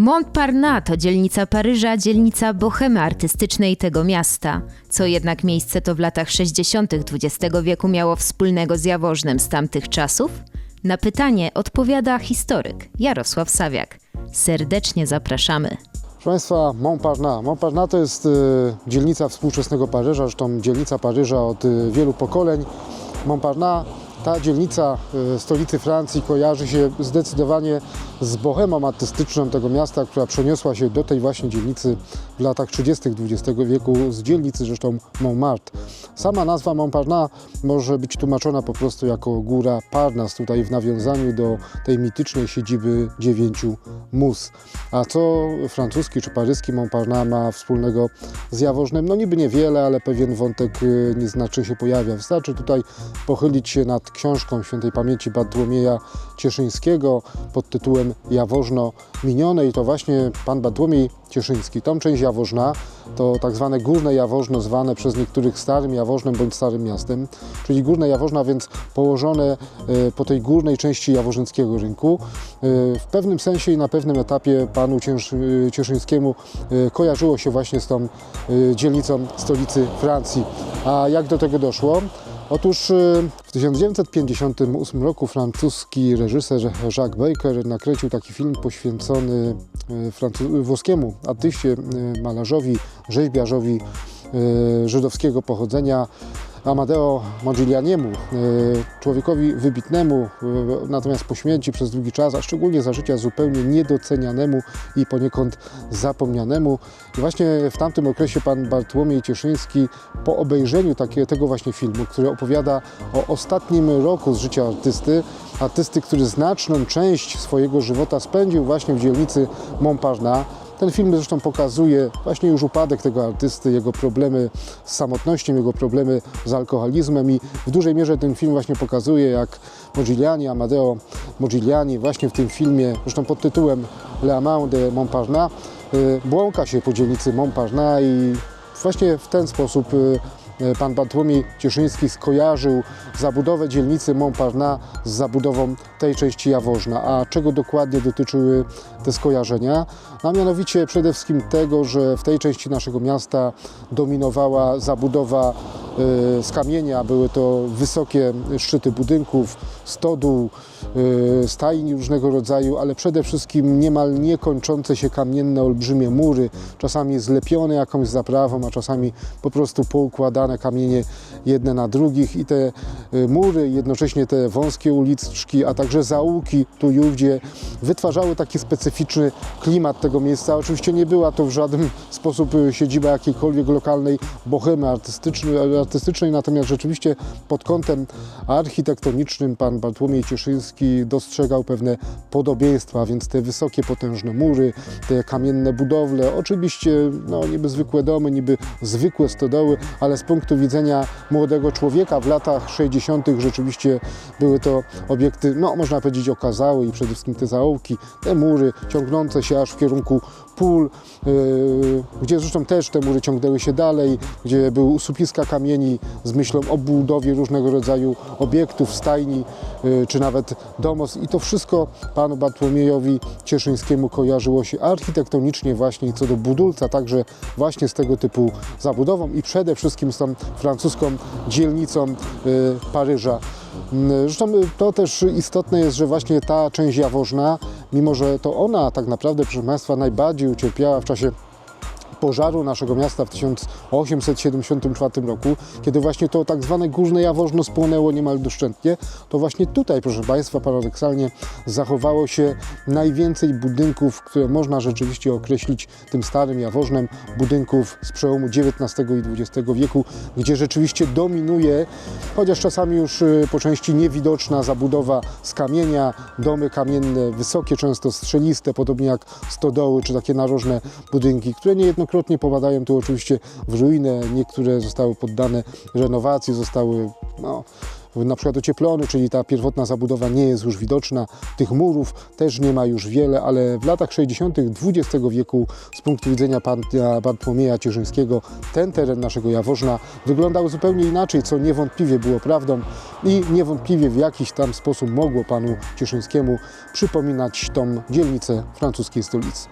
Montparnasse to dzielnica Paryża, dzielnica bohemy artystycznej tego miasta. Co jednak miejsce to w latach 60. XX wieku miało wspólnego z Jaworznem z tamtych czasów? Na pytanie odpowiada historyk Jarosław Sawiak. Serdecznie zapraszamy. Proszę Państwa, Montparnasse. Montparnasse to jest y, dzielnica współczesnego Paryża, zresztą dzielnica Paryża od y, wielu pokoleń. Montparnasse, ta dzielnica y, stolicy Francji kojarzy się zdecydowanie z bohemą artystyczną tego miasta, która przeniosła się do tej właśnie dzielnicy w latach 30. XX wieku z dzielnicy zresztą Montmartre. Sama nazwa Montparnasse może być tłumaczona po prostu jako góra Parnas, tutaj w nawiązaniu do tej mitycznej siedziby dziewięciu mus. A co francuski czy paryski Montparnasse ma wspólnego z Jaworznem? No niby niewiele, ale pewien wątek y, nieznacznie się pojawia. Wystarczy tutaj pochylić się nad książką świętej pamięci Bartłomieja Cieszyńskiego pod tytułem Jaworzno minione i to właśnie pan Bartłomiej Cieszyński, tą część Jaworzna, to tak zwane Górne Jaworzno, zwane przez niektórych Starym Jaworznem bądź Starym Miastem, czyli Górne Jaworzna, więc położone y, po tej górnej części jaworzynskiego rynku. Y, W pewnym sensie i na pewnym etapie panu y, Cieszyńskiemu kojarzyło się właśnie z tą dzielnicą stolicy Francji. A jak do tego doszło? Otóż y, w 1958 roku francuski reżyser Jacques Baker nakręcił taki film poświęcony y, włoskiemu artyście, y, malarzowi, rzeźbiarzowi żydowskiego pochodzenia Amadeo Modiglianiemu, y, człowiekowi wybitnemu, y, natomiast po śmierci przez długi czas, a szczególnie za życia zupełnie niedocenianemu i poniekąd zapomnianemu. I właśnie w tamtym okresie pan Bartłomiej Cieszyński po obejrzeniu takie, tego właśnie filmu, który opowiada o ostatnim roku z życia artysty, artysty, który znaczną część swojego żywota spędził właśnie w dzielnicy Montparnasse, ten film zresztą pokazuje właśnie już upadek tego artysty, jego problemy z samotnością, jego problemy z alkoholizmem i w dużej mierze ten film właśnie pokazuje, jak Modigliani, Amadeo Modigliani właśnie w tym filmie, zresztą pod tytułem Le Amant de Montparnasse, y, błąka się po dzielnicy Montparnasse i właśnie w ten sposób y, pan Bartłomiej Cieszyński skojarzył zabudowę dzielnicy Montparnasse z zabudową tej części Jaworzna. A czego dokładnie dotyczyły te skojarzenia? No, a mianowicie przede wszystkim tego, że w tej części naszego miasta dominowała zabudowa z kamienia. Były to wysokie szczyty budynków, stodół, y, stajni różnego rodzaju, ale przede wszystkim niemal niekończące się kamienne, olbrzymie mury, czasami zlepione jakąś zaprawą, a czasami po prostu poukładane kamienie jedne na drugich i te y, mury, jednocześnie te wąskie uliczki, a także zaułki tu i ówdzie wytwarzały taki specyficzny klimat tego miejsca. Oczywiście nie była to w żaden sposób y, siedziba jakiejkolwiek lokalnej bohemy artystycznej, artystycznej natomiast rzeczywiście pod kątem architektonicznym pan Bartłomiej Cieszyński dostrzegał pewne podobieństwa, więc te wysokie, potężne mury, te kamienne budowle, oczywiście no, niby zwykłe domy, niby zwykłe stodoły, ale z punktu widzenia młodego człowieka w latach 60. rzeczywiście były to obiekty, no można powiedzieć okazałe i przede wszystkim te zaułki, te mury ciągnące się aż w kierunku pól, yy, gdzie zresztą też te mury ciągnęły się dalej, gdzie były usupiska kamieni z myślą o budowie różnego rodzaju obiektów, stajni yy, czy nawet domostw i to wszystko panu Bartłomiejowi Cieszyńskiemu kojarzyło się architektonicznie właśnie co do budulca, także właśnie z tego typu zabudową i przede wszystkim z tą francuską dzielnicą yy, Paryża. Mm, Zresztą to też istotne jest, że właśnie ta część Jaworzna, mimo że to ona tak naprawdę, proszę Państwa, najbardziej ucierpiała w czasie pożaru naszego miasta w 1874 roku, kiedy właśnie to tak zwane Górne Jaworzno spłonęło niemal doszczętnie, to właśnie tutaj, proszę Państwa, paradoksalnie zachowało się najwięcej budynków, które można rzeczywiście określić tym starym Jaworznem, budynków z przełomu XIX i XX wieku, gdzie rzeczywiście dominuje, chociaż czasami już y, po części niewidoczna zabudowa z kamienia, domy kamienne, wysokie, często strzeliste, podobnie jak stodoły czy takie narożne budynki, które niejednokrotnie popadają tu oczywiście w ruinę. Niektóre zostały poddane renowacji, zostały no, na przykład ocieplone, czyli ta pierwotna zabudowa nie jest już widoczna. Tych murów też nie ma już wiele, ale w latach 60. XX wieku z punktu widzenia pana Bartłomieja Cieszyńskiego ten teren naszego Jaworzna wyglądał zupełnie inaczej, co niewątpliwie było prawdą i niewątpliwie w jakiś tam sposób mogło panu Cieszyńskiemu przypominać tą dzielnicę francuskiej stolicy.